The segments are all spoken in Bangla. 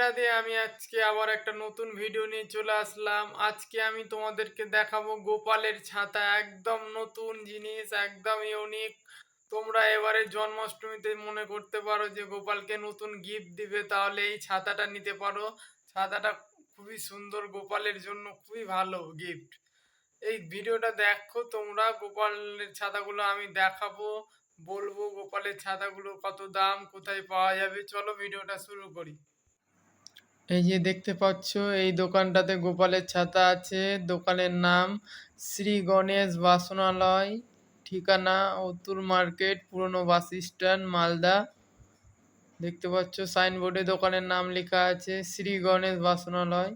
রাধে আমি আজকে আবার একটা নতুন ভিডিও নিয়ে চলে আসলাম। আজকে আমি তোমাদেরকে দেখাবো গোপালের ছাতা। একদম নতুন জিনিস, একদম ইউনিক তোমরা এবারে জন্মাষ্টমীতে মনে করতে পারো যে গোপালকে নতুন গিফট দিবে, তাহলে এই ছাতাটা নিতে পারো। ছাতাটা খুবই সুন্দর, গোপালের জন্য খুবই ভালো গিফট এই ভিডিওটা দেখো তোমরা, গোপালের ছাতাগুলো আমি দেখাবো। বলব গোপালের ছাতাগুলো কত দাম, কোথায় পাওয়া যাবে? চলো ভিডিওটা শুরু করি। এই যে দেখতে পাচ্ছ, এই দোকানটাতে গোপালের ছাতা আছে। দোকানের নাম শ্রী গণেশ বাসনালয়। ঠিকানা অতুল মার্কেট, পুরনো বাস স্ট্যান্ড, মালদা। দেখতে পাচ্ছ, সাইনবোর্ডে দোকানের নাম লেখা আছে, শ্রী গণেশ বাসনালয়।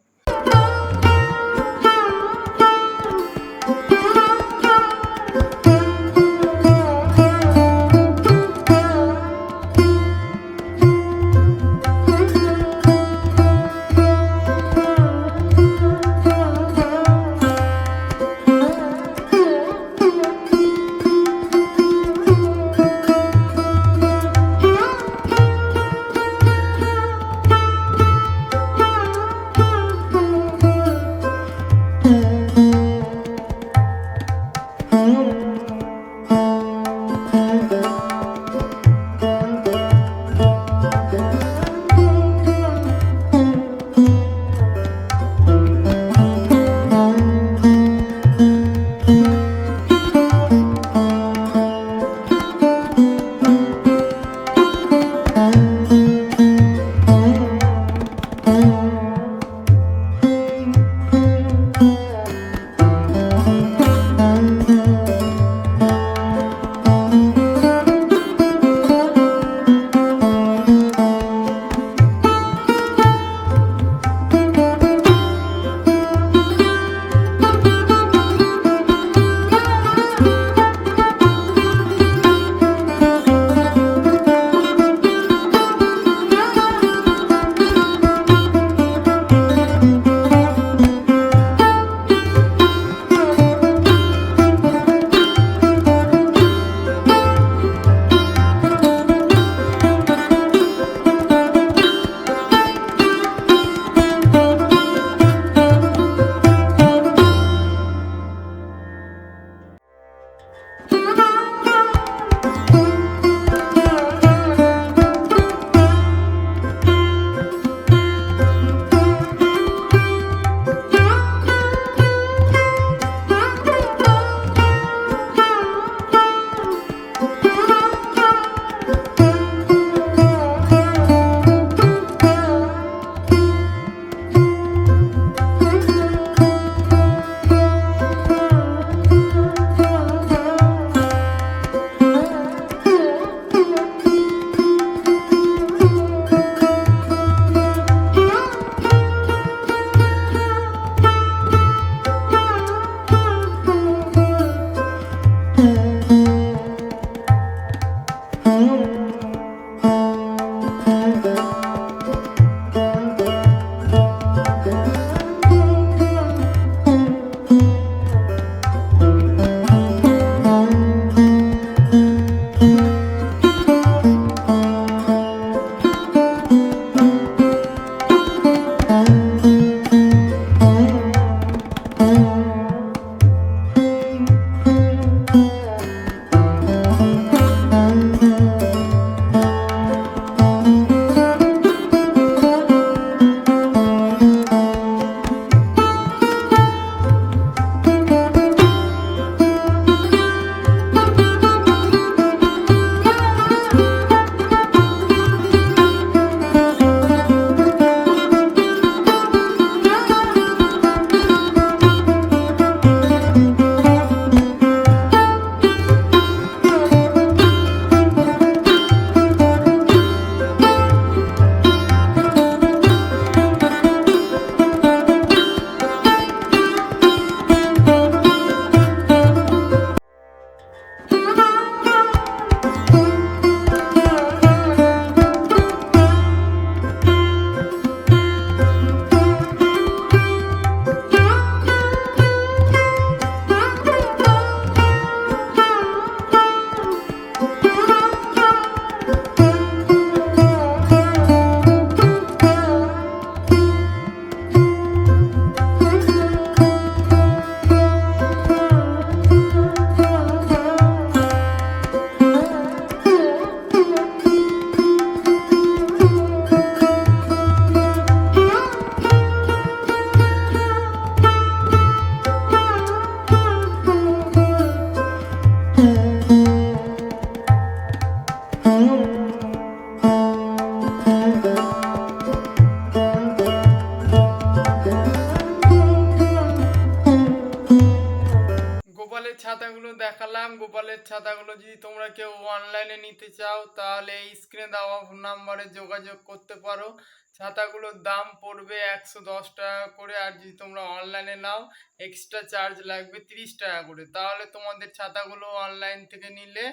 ছাতাগুলো দেখালাম, গোপালের ছাতাগুলো যদি তোমরা কেউ অনলাইনে নিতে চাও, তাহলে এই স্ক্রিনে দেওয়া নাম্বারে যোগাযোগ করতে পারো। ছাতাগুলোর দাম পড়বে একশো দশ টাকা করে, আর যদি তোমরা অনলাইনে নাও এক্সট্রা চার্জ লাগবে তিরিশ টাকা করে। তাহলে তোমাদের ছাতাগুলো অনলাইন থেকে নিলে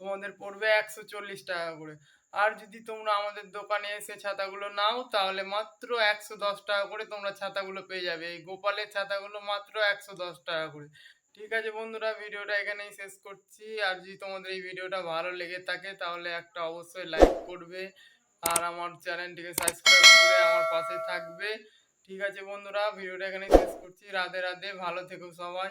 তোমাদের পড়বে একশো চল্লিশ টাকা করে। আর যদি তোমরা আমাদের দোকানে এসে ছাতাগুলো নাও, তাহলে মাত্র একশো দশ টাকা করে তোমরা ছাতাগুলো পেয়ে যাবে। এই গোপালের ছাতাগুলো মাত্র একশো দশ টাকা করে। ঠিক আছে বন্ধুরা, ভিডিওটা এখানেই শেষ করছি। আর যদি তোমাদের এই ভিডিওটা ভালো লেগে থাকে, তাহলে একটা অবশ্যই লাইক করবে আর আমার চ্যানেলটিকে সাবস্ক্রাইব করে আমার পাশে থাকবে। ঠিক আছে বন্ধুরা, ভিডিওটা এখানেই শেষ করছি। রাধে রাধে, ভালো থেকো সবাই।